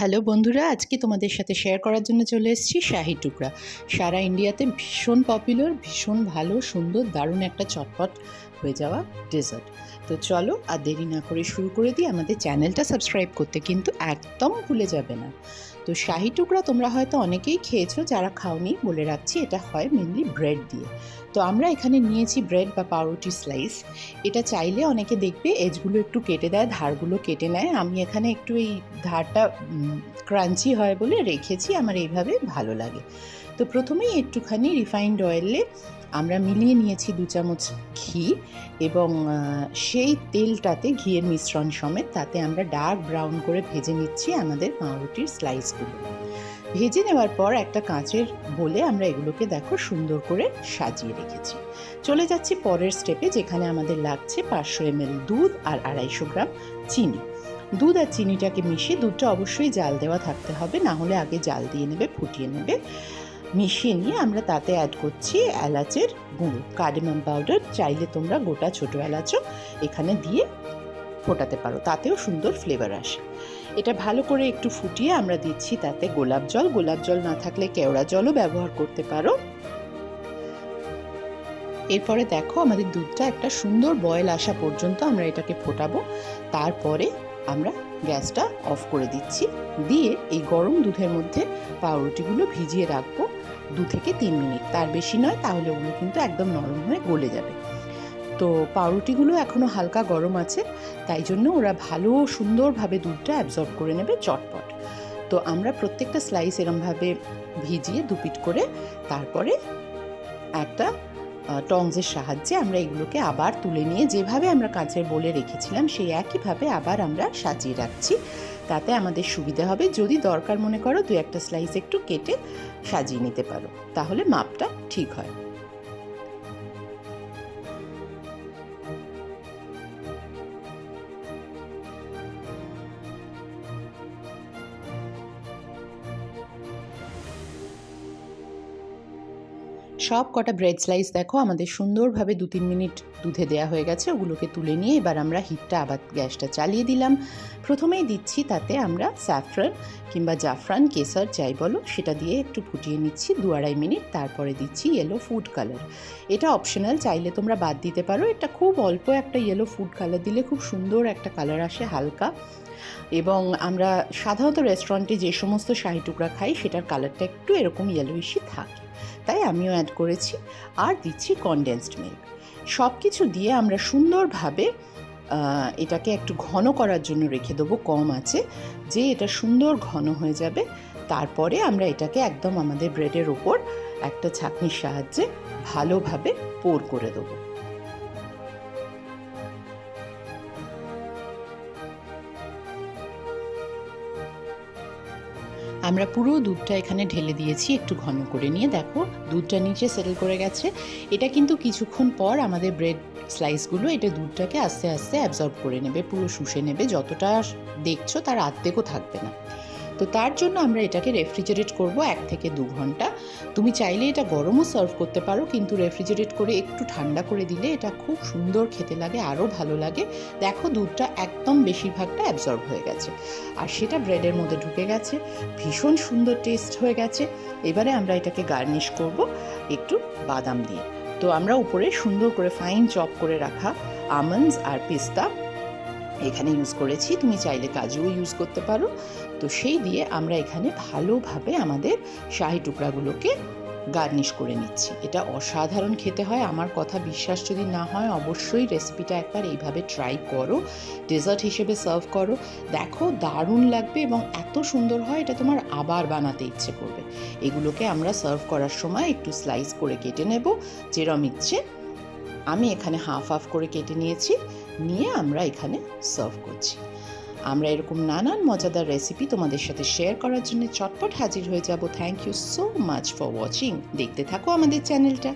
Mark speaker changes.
Speaker 1: Hello বন্ধুরা, আজকে তোমাদের সাথে শেয়ার করার জন্য চলে এসেছি শাহি টুকরা। সারা ইন্ডিয়াতে ভীষণ পপুলার ভীষণ ভালো, সুন্দর, দারুণ একটা চটপট হয়ে যাওয়া ডেজার্ট তো চলো আর দেরি না করে শুরু করে দিই, আমাদের চ্যানেলটা সাবস্ক্রাইব করতে কিন্তু একদম ভুলে যাবে না। তো শাহি টুকরা তোমরা হয়তো অনেকেই খেয়েছো, যারা খাওনি বলে রাখছি, এটা হয় মেনলি ব্রেড দিয়ে। তো আমরা এখানে নিয়েছি ব্রেড বা পাউরুটি স্লাইস এটা চাইলে অনেকে দেখবে, এজগুলো একটু কেটে দেয়, ধারগুলো কেটে নেয়। আমি এখানে একটু এই ধারটা ক্রাঞ্চি হয় বলে রেখেছি, আমার এইভাবে ভালো লাগে। তো প্রথমেই একটুখানি রিফাইন্ড অয়েলে আমরা মিলিয়ে নিয়েছি দু চামচ ঘি এবং সেই তেলটাতে ঘিয়ের মিশ্রণ সমেত তাতে আমরা ডার্ক ব্রাউন করে ভেজে নিচ্ছি আমাদের পাউরুটির স্লাইসগুলো ভেজে নেওয়ার পর একটা কাঁচের বলে আমরা এগুলোকে দেখো সুন্দর করে সাজিয়ে রেখেছি। চলে যাচ্ছি পরের স্টেপে যেখানে আমাদের লাগছে পাঁচশো এমএল দুধ আর আড়াইশো গ্রাম চিনি। দুধ আর চিনিটাকে মিশিয়ে দুধটা অবশ্যই জাল দেওয়া থাকতে হবে, না হলে আগে জাল দিয়ে নেবে, ফুটিয়ে নেবে। মিশিয়ে নিয়ে আমরা তাতে অ্যাড করছি এলাচের গুঁড়ো কার্ডেমাম পাউডার চাইলে তোমরা গোটা ছোটো এলাচও এখানে দিয়ে ফোটাতে পারো, তাতেও সুন্দর ফ্লেভার আসে। এটা ভালো করে একটু ফুটিয়ে আমরা দিচ্ছি তাতে গোলাপ জল গোলাপ জল না থাকলে কেওড়া জলও ব্যবহার করতে পারো। এরপরে দেখো আমাদের দুধটা একটা সুন্দর বয়েল আসা পর্যন্ত আমরা এটাকে ফোটাবো, তারপরে আমরা গ্যাসটা অফ করে দিচ্ছি। দিয়ে এই গরম দুধের মধ্যে পাউরুটিগুলো ভিজিয়ে রাখব দু থেকে তিন মিনিট। তার বেশি নয়, তাহলে ওগুলো কিন্তু একদম নরম হয়ে গলে যাবে। তো পাউরুটিগুলো এখনও হালকা গরম আছে, তাই জন্য ওরা ভালো সুন্দরভাবে দুধটা অ্যাবজর্ব করে নেবে চটপট। তো আমরা প্রত্যেকটা স্লাইস এরমভাবে ভিজিয়ে দুপিট করে তারপরে একটা টংসের সাহায্যে আমরা এগুলোকে আবার তুলে নিয়ে যেভাবে আমরা কাঁচের বলে রেখেছিলাম, সেই একইভাবে আবার আমরা সাজিয়ে রাখছি। তাতে আমাদের সুবিধা হবে, যদি দরকার মনে করো দু একটা স্লাইস একটু কেটে সাজিয়ে নিতে পারো, তাহলে মাপটা ঠিক হয়। সব কটা ব্রেড স্লাইস দেখো, আমাদের সুন্দরভাবে দু তিন মিনিট দুধে দেওয়া হয়ে গেছে, ওগুলোকে তুলে নিয়ে এবার আমরা হিটটা আবার গ্যাসটা চালিয়ে দিলাম। প্রথমেই দিচ্ছি তাতে আমরা স্যাফরান কিংবা জাফরান, কেসার, যাই বলো, সেটা দিয়ে একটু ফুটিয়ে নিচ্ছি দু আড়াই মিনিট, তারপরে দিচ্ছি ইয়েলো ফুড কালার এটা অপশনাল চাইলে তোমরা বাদ দিতে পারো, এটা খুব অল্প একটা ইয়েলো ফুড কালার দিলে খুব সুন্দর একটা কালার আসে হালকা। এবং আমরা সাধারণত রেস্টুরেন্টে যে সমস্ত শাহি টুকরা খাই, সেটার কালারটা একটু এরকম ইয়েলোইশই থাকে। তাই আমিও অ্যাড করেছি। আর দিচ্ছি কনডেন্সড মিল্ক সব কিছু দিয়ে আমরা সুন্দরভাবে এটাকে একটু ঘন করার জন্য রেখে দেবো, কম আছে। যে এটা সুন্দর ঘন হয়ে যাবে, তারপরে আমরা এটাকে একদম আমাদের ব্রেডের ওপর একটা ছাঁকনির সাহায্যে ভালোভাবে পোর করে দেবো। আমরা পুরো দুধটা এখানে ঢেলে দিয়েছি, একটু ঘন করে নিয়ে। দেখো, দুধটা নিচে সেটেল করে গেছে। এটা কিন্তু কিছুক্ষণ পর আমাদের ব্রেড স্লাইসগুলো এটা দুধটাকে আস্তে আস্তে অ্যাবজর্ব করে নেবে, পুরো শুষে নেবে। যতটা দেখছ তার আর্ধেকও থাকবে না। তো তার জন্য আমরা এটাকে রেফ্রিজারেট করব এক থেকে দু ঘণ্টা। তুমি চাইলে এটা গরমও সার্ভ করতে পারো, কিন্তু রেফ্রিজারেট করে একটু ঠান্ডা করে দিলে এটা খুব সুন্দর খেতে লাগে, আরও ভালো লাগে। দেখো দুধটা একদম বেশিরভাগটা অ্যাবজর্ব হয়ে গেছে। আর সেটা ব্রেডের মধ্যে ঢুকে গেছে। ভীষণ সুন্দর টেস্ট হয়ে গেছে। এবারে আমরা এটাকে গার্নিশ করব একটু বাদাম দিয়ে। তো আমরা উপরে সুন্দর করে ফাইন চপ করে রাখা আমন্ডস আর পিস্তা এখানে ইউজ করেছি। তুমি চাইলে কাজুও ইউজ করতে পারো। তো সেই দিয়ে আমরা এখানে ভালোভাবে আমাদের শাহি টুকরাগুলোকে গার্নিশ করে নিচ্ছি। এটা অসাধারণ খেতে হয়। আমার কথা বিশ্বাস যদি না হয়, অবশ্যই রেসিপিটা একবার এইভাবে ট্রাই করো। ডেজার্ট হিসেবে সার্ভ করো। দেখো, দারুণ লাগবে এবং এত সুন্দর হয়, এটা তোমার আবার বানাতে ইচ্ছে করবে। এগুলোকে আমরা সার্ভ করার সময় একটু স্লাইস করে কেটে নেব। যেরম ইচ্ছে, আমি এখানে হাফ হাফ করে কেটে নিয়েছি। নিয়ে আমরা এখানে সার্ভ করছি। আমরা এরকম নানান মজাদার রেসিপি তোমাদের সাথে শেয়ার করার জন্য চটপট হাজির হয়ে যাব। Thank you so much for watching দেখতে থাকো আমাদের চ্যানেলটা